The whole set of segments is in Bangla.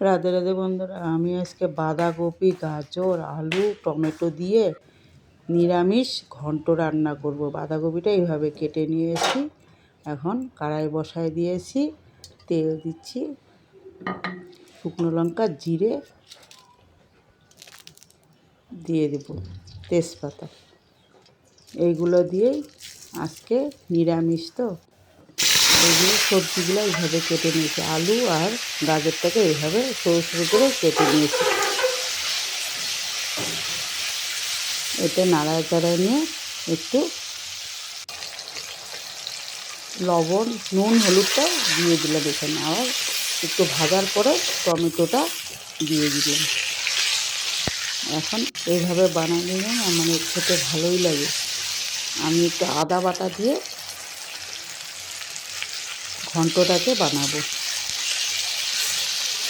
রাধে রাধে বন্ধুরা, আমি আজকে বাঁধাকপি, গাজর, আলু, টমেটো দিয়ে নিরামিষ ঘন্ট রান্না করব। বাঁধাকপিটা এইভাবে কেটে নিয়েছি। এখন কড়াই বসায় দিয়েছি, তেল দিচ্ছি, শুকনো লঙ্কা, জিরে দিয়ে দেব, তেজপাতা। এইগুলো দিয়েই আজকে নিরামিষ তো। এইগুলো সবজিগুলো এইভাবে কেটে নিয়েছি। আলু আর গাজরটাকে এইভাবে সরু সরু করে কেটে নিয়েছি। এতে নাড়ায় চাড়ায় নিয়ে একটু লবণ, নুন, হলুদটা দিয়ে দিলাম এখানে। আবার একটু ভাজার পরে টমেটোটা দিয়ে দিলাম। এখন এইভাবে বানালে আমার খেতে ভালোই লাগে। আমি একটু আদা বাটা দিয়ে ঘন্টটাকে বানাবো।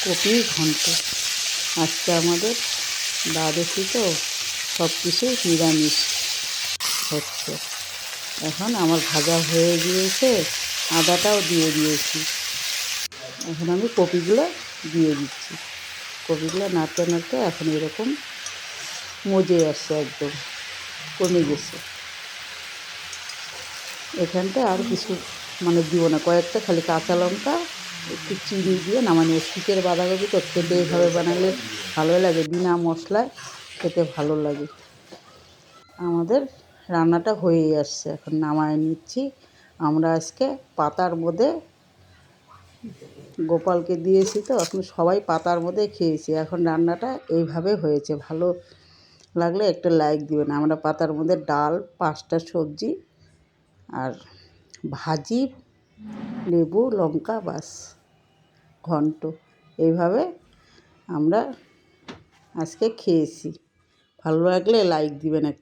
কপি, ঘন্ট। আজকে আমাদের দ্বাদশী তো, সব কিছুই নিরামিষ হচ্ছে। এখন আমার ভাজা হয়ে গিয়েছে, আদাটাও দিয়ে দিয়েছি। এখন আমি কপিগুলো দিয়ে দিচ্ছি। কপিগুলো নাড়তে নাড়তে এখন এরকম মজে আসছে একদম, কমে গেছে। এখানটা আর কিছু মানে দিব না কয়েকটা খালি কাঁচা লঙ্কা, একটু চিনি দিয়ে নামানি শীতের বাঁধাকপি তো খেতে এইভাবে বানালে ভালোই লাগে, বিনা মশলায় খেতে ভালো লাগে। আমাদের রান্নাটা হয়েই আসছে, এখন নামায় নিচ্ছি। আমরা আজকে পাতার মধ্যে, গোপালকে দিয়েছি তো, এখন সবাই পাতার মধ্যে খেয়েছি। এখন রান্নাটা এইভাবে হয়েছে, ভালো লাগলে একটা লাইক দিবেন। আমরা পাতার মধ্যে ডাল, পাঁচটা সবজি আর ভাজি লেবু লঙ্কা বাস ঘন্ট। এইভাবে আমরা আজকে খেয়েছি। ভালো লাগলে লাইক দিবেন একটা।